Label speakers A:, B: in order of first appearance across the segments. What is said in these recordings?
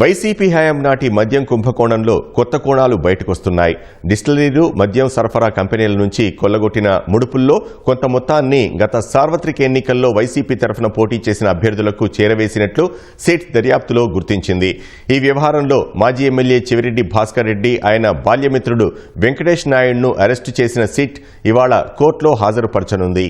A: YCP హయాం నాటి మద్యం కుంభకోణంలో కొత్త కోణాలు బయటకొస్తున్నాయి. డిస్టిలరీలు మద్యం సరఫరా కంపెనీల నుంచి కొల్లగొట్టిన ముడుపుల్లో కొంత మొత్తాన్ని గత సార్వత్రిక ఎన్నికల్లో వైసీపీ తరఫున పోటీ చేసిన అభ్యర్థులకు చేరవేసినట్లు సిట్ దర్యాప్తులో గుర్తించింది. ఈ వ్యవహారంలో మాజీ ఎమ్మెల్యే చెవిరెడ్డి భాస్కర్ రెడ్డి ఆయన బాల్యమిత్రుడు వెంకటేష్ నాయుడును అరెస్టు చేసిన సిట్ ఇవాళ కోర్టులో హాజరుపరచనుంది.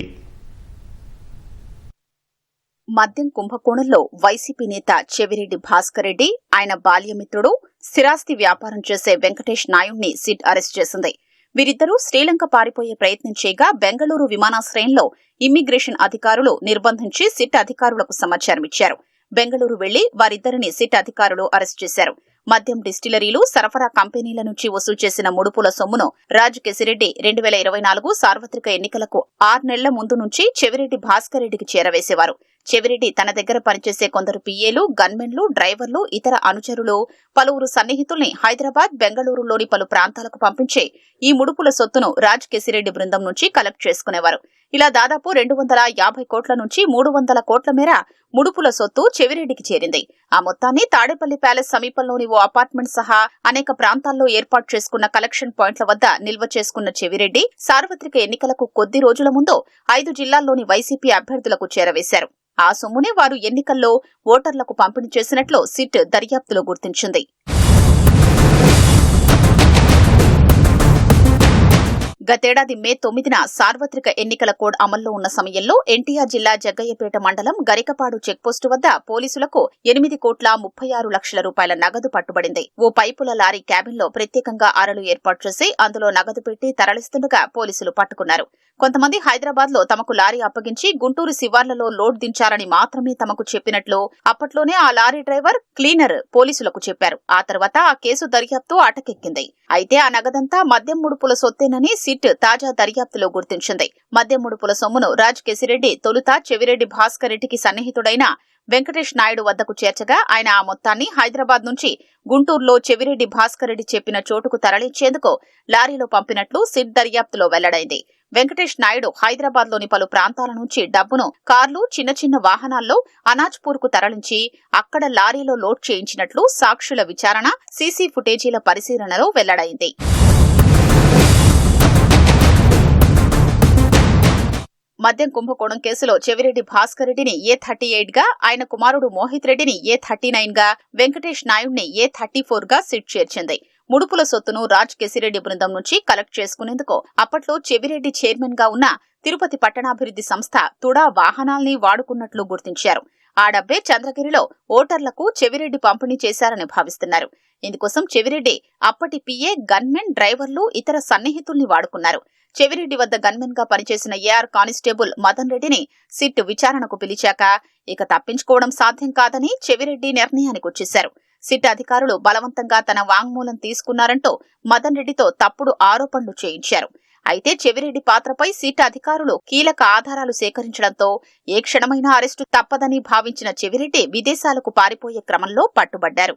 B: మద్యం కుంభకోణంలో వైసీపీ నేత చెవిరెడ్డి భాస్కర్ రెడ్డి ఆయన బాల్యమిత్రుడు స్థిరాస్తి వ్యాపారం చేసే వెంకటేష్ నాయుడిని సిట్ అరెస్ట్ చేసింది. వీరిద్దరూ శ్రీలంక పారిపోయే ప్రయత్నం చేయగా బెంగళూరు విమానాశ్రయంలో ఇమ్మిగ్రేషన్ అధికారులు నిర్బంధించి సిట్ అధికారులకు సమాచారం ఇచ్చారు. బెంగళూరు వెళ్ళి వారిద్దరిని సిట్ అధికారులు అరెస్ట్ చేశారు. మద్యం డిస్టిలరీలు సరఫరా కంపెనీల నుంచి వసూలు చేసిన ముడుపుల సొమ్మును రాజకేశిరెడ్డి రెండు వేల ఇరవై నాలుగు సార్వత్రిక ఎన్నికలకు ఆరు నెలల ముందు నుంచి చెవిరెడ్డి భాస్కర్ రెడ్డికి చేరవేసేవారు. చెవిరెడ్డి తన దగ్గర పనిచేసే కొందరు పిఏలు గన్మెన్లు డ్రైవర్లు ఇతర అనుచరులు పలువురు సన్నిహితుల్ని హైదరాబాద్ బెంగళూరులోని పలు ప్రాంతాలకు పంపించి ఈ ముడుపుల సొత్తును రాజ్ కెసిరెడ్డి బృందం నుంచి కలెక్ట్ చేసుకునేవారు. ఇలా దాదాపు రెండు వందల యాభై కోట్ల నుంచి మూడు వందల కోట్ల మేర ముడుపుల సొత్తు చెవిరెడ్డికి చేరింది. ఆ మొత్తాన్ని తాడేపల్లి ప్యాలెస్ సమీపంలోని ఓ అపార్ట్మెంట్ సహా అనేక ప్రాంతాల్లో ఏర్పాటు చేసుకున్న కలెక్షన్ పాయింట్ల వద్ద నిల్వ చేసుకున్న చెవిరెడ్డి సార్వత్రిక ఎన్నికలకు కొద్ది రోజుల ముందు ఐదు జిల్లాల్లోని వైసీపీ అభ్యర్థులకు చేరవేశారు. ఆ సొమ్మునే వారు ఎన్నికల్లో ఓటర్లకు పంపిణీ చేసినట్లు సిట్ దర్యాప్తులో గుర్తించింది. గతేడాది మే తొమ్మిదిన సార్వత్రిక ఎన్నికల కోడ్ అమల్లో ఉన్న సమయంలో ఎన్టీఆర్ జిల్లా జగ్గయ్యపేట మండలం గరికపాడు చెక్పోస్టు వద్ద పోలీసులకు ఎనిమిది కోట్ల ముప్పై ఆరు లక్షల రూపాయల నగదు పట్టుబడింది. ఓ పైపుల లారీ క్యాబిన్లో ప్రత్యేకంగా అరలు ఏర్పాటు చేసి అందులో నగదు పెట్టి తరలిస్తుండగా పోలీసులు పట్టుకున్నారు. కొంతమంది హైదరాబాద్లో తమకు లారీ అప్పగించి గుంటూరు శివార్లలో లోడ్ దించారని మాత్రమే తమకు చెప్పినట్లు అప్పట్లోనే ఆ లారీ డ్రైవర్ క్లీనర్ పోలీసులకు చెప్పారు. ఆ తర్వాత ఆ కేసు దర్యాప్తు అటకెక్కింది. అయితే ఆ నగదంతా మద్యం ముడుపుల సొత్తేనని సిట్ తాజా దర్యాప్తులో గుర్తించింది. మద్యం ముడుపుల సొమ్మును రాజ్ కెసిరెడ్డి తొలుత చెవిరెడ్డి భాస్కర్ రెడ్డికి సన్నిహితుడైన వెంకటేష్ నాయుడు వద్దకు చేర్చగా ఆయన ఆ మొత్తాన్ని హైదరాబాద్ నుంచి గుంటూరులో చెవిరెడ్డి భాస్కర్ రెడ్డి చెప్పిన చోటుకు తరలించేందుకు లారీలో పంపినట్లు సిట్ దర్యాప్తులో వెల్లడైంది. వెంకటేష్ నాయుడు హైదరాబాద్లోని పలు ప్రాంతాల నుంచి డబ్బును కార్లు చిన్న చిన్న వాహనాల్లో అనాజ్పూర్కు తరలించి అక్కడ లారీలో లోడ్ చేయించినట్లు సాక్షుల విచారణ సీసీ ఫుటేజీల పరిశీలనలో వెల్లడైంది. మద్యం కుంభకోణం కేసులో చెవిరెడ్డి భాస్కర్ రెడ్డిని ఏ థర్టీ ఎయిట్గా ఆయన కుమారుడు మోహిత్ రెడ్డిని ఏ థర్టీ నైన్గా వెంకటేష్ నాయుడిని ఏ థర్టీ ఫోర్గా సిట్ చేర్చింది. ముడుపుల సొత్తును రాజ్ కెసిరెడ్డి బృందం నుంచి కలెక్ట్ చేసుకునేందుకు అప్పట్లో చెవిరెడ్డి చైర్మన్గా ఉన్న తిరుపతి పట్టణాభివృద్ధి సంస్థ తుడా వాహనాల్ని వాడుకున్నట్లు గుర్తించారు. ఆ డబ్బే చంద్రగిరిలో ఓటర్లకు చెవిరెడ్డి పంపిణీ చేశారని భావిస్తున్నారు. ఇందుకోసం చెవిరెడ్డి అప్పటి పిఏ గన్మెన్ డ్రైవర్లు ఇతర సన్నిహితుల్ని వాడుకున్నారు. చెవిరెడ్డి వద్ద గన్మెన్గా పనిచేసిన ఏఆర్ కానిస్టేబుల్ మదన్ రెడ్డిని సిట్ విచారణకు పిలిచాక ఇక తప్పించుకోవడం సాధ్యం కాదని చెవిరెడ్డి నిర్ణయానికి వచ్చేశారు. సిట్ అధికారులు బలవంతంగా తన వాంగ్మూలం తీసుకున్నారంటూ మదన్ రెడ్డితో తప్పుడు ఆరోపణలు చేయించారు. అయితే చెవిరెడ్డి పాత్రపై సిట్ అధికారులు కీలక ఆధారాలు సేకరించడంతో ఏ క్షణమైనా అరెస్టు తప్పదని భావించిన చెవిరెడ్డి విదేశాలకు పారిపోయే క్రమంలో పట్టుబడ్డారు.